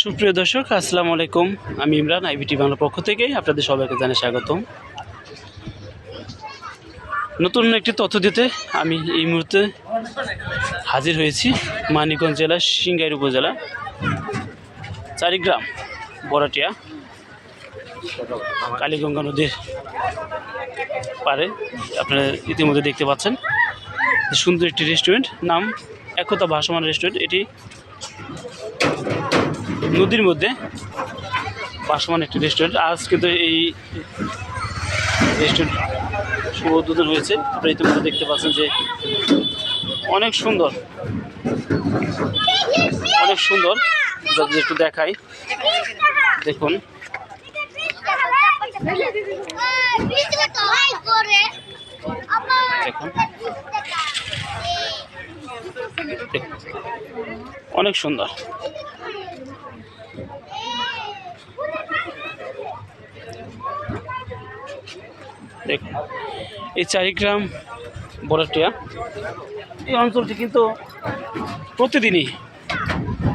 সুপ্রিয় দর্শক, আসসালামু আলাইকুম। আমি ইমরান আইবিটি বাংলার পক্ষ থেকে আপনাদের সবাইকে জানাই স্বাগতম। নতুন একটি তথ্য দিতে আমি এই মুহূর্তে হাজির হয়েছি মানিকগঞ্জ জেলার সিংগাইর উপজেলা, চারিগ্রাম বরাটিয়া কালীগঙ্গা নদীর পারে আপনারা ইতিমধ্যে দেখতে পাচ্ছেন। সুন্দর একটি রেস্টুরেন্ট নাম একতা ভাসমান রেস্টুরেন্ট এটি নদীর মধ্যে ভাসমান একটি রেস্টুরেন্ট আজ কিন্তু এই রেস্টুরেন্ট শুভ উদ্বোধন হয়েছে। আপনারা ইতিমধ্যে দেখতে পাচ্ছেন যে অনেক সুন্দর অনেক সুন্দর। যদি একটু দেখাই দেখুন। অনেক সুন্দর। দেখুন। এই চারিগ্রাম বরাটিয়া এই অঞ্চলটি কিন্তু প্রতিদিনই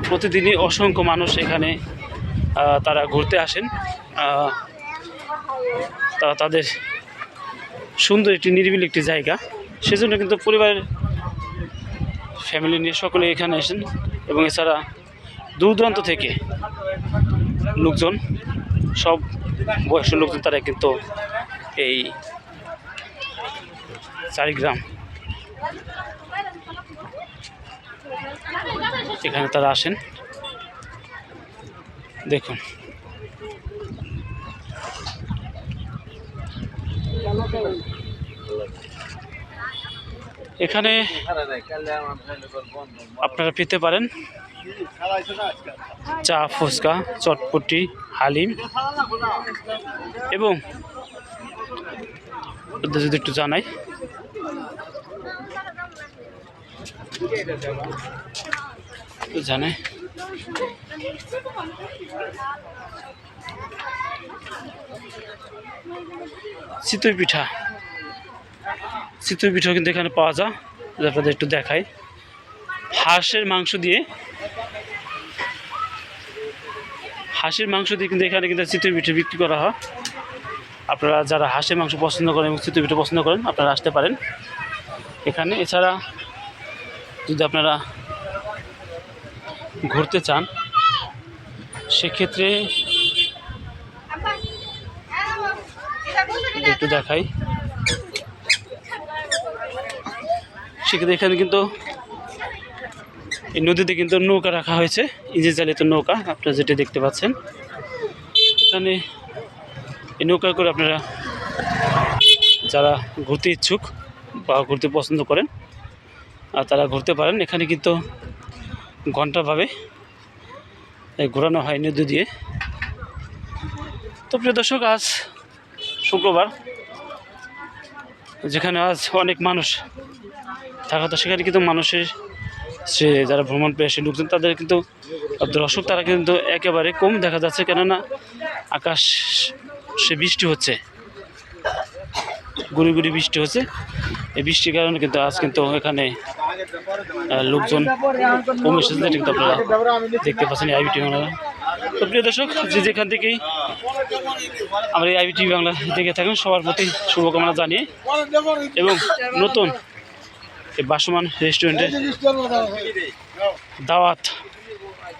প্রতিদিনই অসংখ্য মানুষ এখানে তারা ঘুরতে আসেন। আহ, তা তাদের সুন্দর একটি নিরিবিলি একটি জায়গা। সেজন্য কিন্তু পরিবারের ফ্যামিলি নিয়ে সকলে এখানে আসেন এবং এছাড়া দূর দূরান্ত থেকে লোকজন সব বয়স্ক লোকজন তারা কিন্তু এই চারিগ্রাম। এখানে তারা আসেন। দেখুন। এখানে আপনারা পেতে পারেন চা, ফুচকা, চটপটি, হালিম এবং যদি একটু জানাই। জানাই। চিতই পিঠা। চিতই পিঠা কিন্তু এখানে পাওয়া যায়। আপনাদের একটু দেখাই। হাঁসের মাংস দিয়ে হাঁসের মাংস দিয়ে কিন্তু এখানে কিন্তু চিতই পিঠে বিক্রি করা হয়। আপনারা যারা হাঁসের মাংস পছন্দ করেন এবং চিতই পিঠে পছন্দ করেন, আপনারা আসতে পারেন। এখানে এছাড়া যদি আপনারা ঘুরতে চান, সেক্ষেত্রে একটু দেখাই। সেক্ষেত্রে এখানে কিন্তু এই নদীতে কিন্তু নৌকা রাখা হয়েছে, ইঞ্জিন চালিত নৌকা, আপনারা যেটা দেখতে পাচ্ছেন। এখানে এই নৌকা করে আপনারা যারা ঘুরতে ইচ্ছুক বা ঘুরতে পছন্দ করেন আর তারা ঘুরতে পারেন। এখানে কিন্তু ঘন্টাভাবে ঘোরানো হয় নদী দিয়ে। তো প্রিয় দর্শক, আজ শুক্রবার, যেখানে আজ অনেক মানুষ থাকা তো সেখানে কিন্তু মানুষের সে যারা ভ্রমণ পেয়ে লোকজন, তাদের কিন্তু দর্শক তারা কিন্তু একেবারে কম দেখা যাচ্ছে। কেননা আকাশ সে বৃষ্টি হচ্ছে। গুড়ি গুড়ি বৃষ্টি হচ্ছে। এই বৃষ্টির কারণে কিন্তু আজ কিন্তু এখানে লোকজন কম এসেছে কিন্তু আপনারা দেখতে পাচ্ছেন এই আইবিটি বাংলা। তো প্রিয় দর্শক, যে যেখান থেকেই আমরা এই আইবিটি বাংলা দেখে থাকেন, সবার প্রতি শুভকামনা জানিয়ে এবং নতুন এই বাসমান রেস্টুরেন্টের দাওয়াত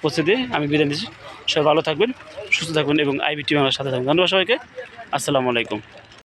পৌঁছে দিয়ে আমি বিদায় নিচ্ছি। সবাই ভালো থাকবেন সুস্থ থাকবেন এবং আইবিটি বাংলার সাথে থাকবেন। ধন্যবাদ সবাইকে। আসসালামু আলাইকুম।